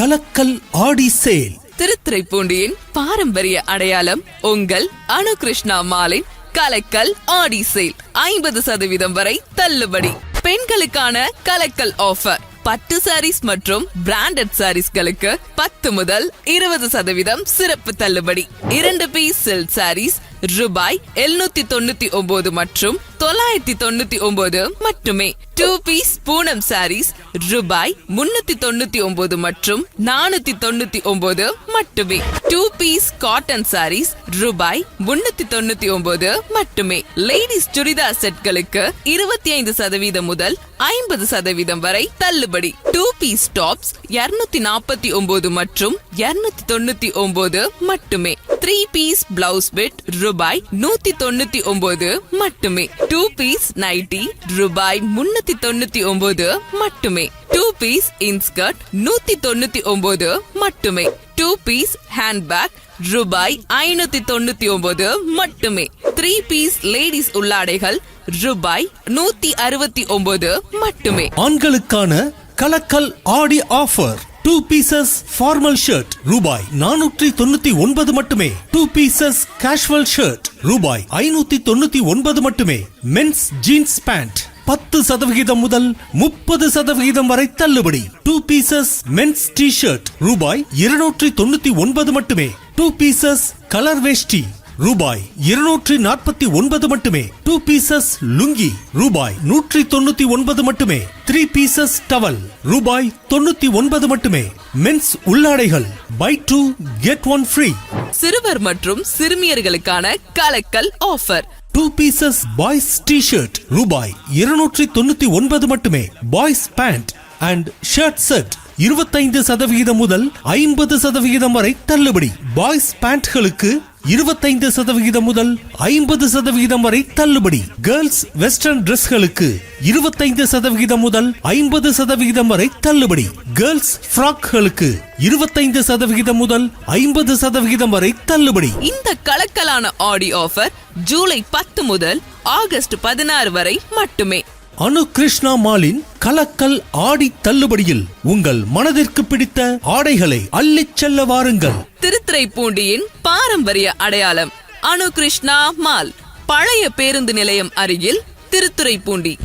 கலக்கல் ஆடி sale. திருத்துறைப்பூண்டியின் பாரம்பரிய அடையாளம் உங்கள் அனுகிருஷ்ணா மாலின் கலக்கல் ஆடி சேல். ஐம்பது சதவீதம் வரை தள்ளுபடி. பெண்களுக்கான கலக்கல் ஆஃபர் பட்டு சாரீஸ் மற்றும் பிராண்டட் சாரீஸ்களுக்கு பத்து முதல் இருபது சதவீதம் சிறப்பு தள்ளுபடி. இரண்டு பீஸ் சில்க் சாரீஸ் ரூபாய் எழுநூத்தி தொண்ணூத்தி ஒன்பது மற்றும் தொள்ளாயிரத்தி தொண்ணூத்தி ஒன்பது மட்டுமே. டூ பீஸ் பூனம் சாரீஸ் ரூபாய் முன்னூத்தி தொண்ணூத்தி ஒன்பது மற்றும் நானூத்தி தொண்ணூத்தி ஒன்பது மட்டுமே. டூ பீஸ் காட்டன் சாரீஸ் ரூபாய் முன்னூத்தி தொண்ணூத்தி ஒன்பது மட்டுமே. லேடிஸ் சுடிதார் செட்களுக்கு இருபத்தி ஐந்து சதவீதம் முதல் ஐம்பது சதவீதம் வரை தள்ளுபடி. டூ பீஸ் டாப்ஸ் இருநூத்தி நாற்பத்தி ஒன்பது மற்றும் இருநூத்தி தொண்ணூத்தி ஒன்பது மட்டுமே. த்ரீ பீஸ் பிளவுஸ் பிட் ரூபாய் நூத்தி தொண்ணூத்தி ஒன்பது மட்டுமே. டூ பீஸ் நைட்டி ரூபாய் முன்னூத்தி தொண்ணூத்தி ஒன்பது மட்டுமே. டூ பீஸ் இன்ஸ்கர்ட் நூத்தி தொண்ணூத்தி ஒன்பது மட்டுமே. டூ பீஸ் ஹேண்ட்பேக் ரூபாய் ஐநூத்தி தொண்ணூத்தி ஒன்பது மட்டுமே. த்ரீ பீஸ் லேடிஸ் உள்ளாடைகள் ரூபாய் நூத்தி அறுபத்தி ஒன்பது மட்டுமே. ஆண்களுக்கான கலக்கல் Aadi offer. Two pieces formal shirt ரூபாய் நானூற்றி தொண்ணூத்தி ஒன்பது மட்டுமே. டூ பீசஸ் கேஷுவல் ஷர்ட் ரூபாய் ஐநூத்தி தொண்ணூத்தி ஒன்பது மட்டுமே. மென்ஸ் ஜீன்ஸ் பேண்ட் பத்து சதவிகிதம் முதல் முப்பது சதவிகிதம் வரை தள்ளுபடி. Two pieces men's T shirt ரூபாய் இருநூற்றி தொண்ணூத்தி ஒன்பது மட்டுமே. டூ பீசஸ் கலர் வேஷ்டி ரூபாய் இருநூற்றி நாற்பத்தி ஒன்பது மட்டுமே. டூ பீசஸ் லுங்கி ரூபாய் நூற்றி தொண்ணூத்தி ஒன்பது மட்டுமே. த்ரீ பீசஸ் டவல் ரூபாய் தொண்ணூத்தி ஒன்பது மட்டுமே. Men's உள்ளாடைகள் buy two get one free சிறுவர் மற்றும் சிறுமியர்களுக்கான கலக்கல் offer two pieces boys T shirt ரூபாய் இருநூற்றி தொண்ணூத்தி ஒன்பது மட்டுமே. Boys pant and shirt set இருபத்தைந்து சதவிகிதம் முதல் ஐம்பது சதவிகிதம் வரை தள்ளுபடி. பாய்ஸ் பேண்ட்களுக்கு இருபத்தைந்து சதவிகிதம் முதல் ஐம்பது சதவிகிதம் வரை தள்ளுபடி. கேர்ள்ஸ் வெஸ்டர்ன் டிரெஸ்களுக்கு இருபத்தைந்து சதவிகிதம் முதல் ஐம்பது சதவிகிதம் வரை தள்ளுபடி. கேர்ள்ஸ் ஃப்ராக்களுக்கு இருபத்தைந்து சதவிகிதம் முதல் ஐம்பது சதவிகிதம் வரை தள்ளுபடி. இந்த கலக்கலான ஆடி ஆஃபர் ஜூலை பத்து முதல் ஆகஸ்ட் பதினாறு வரை மட்டுமே. அனு கிருஷ்ணா மாலின் கலக்கல் ஆடி தள்ளுபடியில் உங்கள் மனதிற்கு பிடித்த ஆடைகளை அள்ளிச் செல்ல வாருங்கள். திருத்துறைப்பூண்டியின் பாரம்பரிய அடையாளம் அனு கிருஷ்ணா மால் பழைய பேருந்து நிலையம் அருகில் திருத்துறைப்பூண்டி.